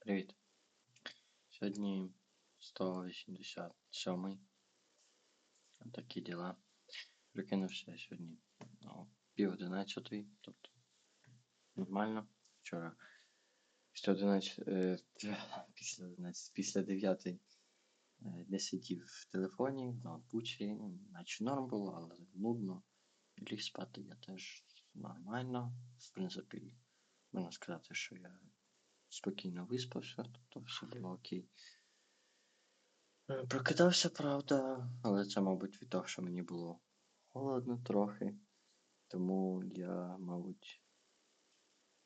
Привіт. Сьогодні 187. Такі діла. Прикинувся сьогодні ну, пів одинадцятої, тобто нормально. Вчора після 11, е, після 11, після 9 е, не сидів в телефоні, в ноутбуці, наче норм було, але нудно. Ліг спати я теж нормально. В принципі, можна сказати, що я спокійно виспався, тобто все було окей. Е, Прокидався, правда, але це, мабуть, від того, що мені було холодно трохи. Тому я, мабуть,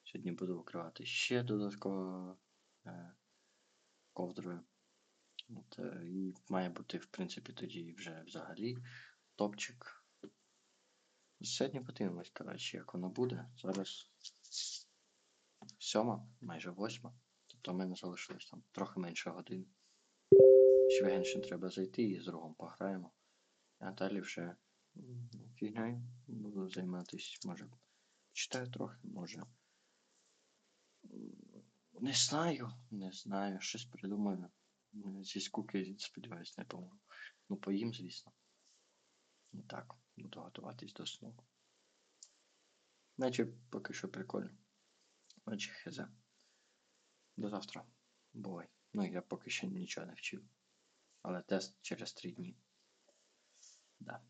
сьогодні буду викривати ще додатково е, ковдрою. От, е, і має бути, в принципі, тоді вже взагалі топчик. Сьогодні подивимось, коротше, як воно буде. Зараз сьома, майже восьма. Тобто в мене залишилось там трохи менше годин. Ще в Геншин треба зайти і з другом пограємо. А далі вже м, фігнею буду займатися. Може, читаю трохи, може. Не знаю, не знаю, щось придумаю. Зі скуки, сподіваюсь, не помру. Ну, поїм, звісно. І так, буду готуватись до сну. Наче поки що прикольно. Наче хезе. До завтра. Бувай. Ну, я поки що нічого не вчив. Але тест через три дні. Да.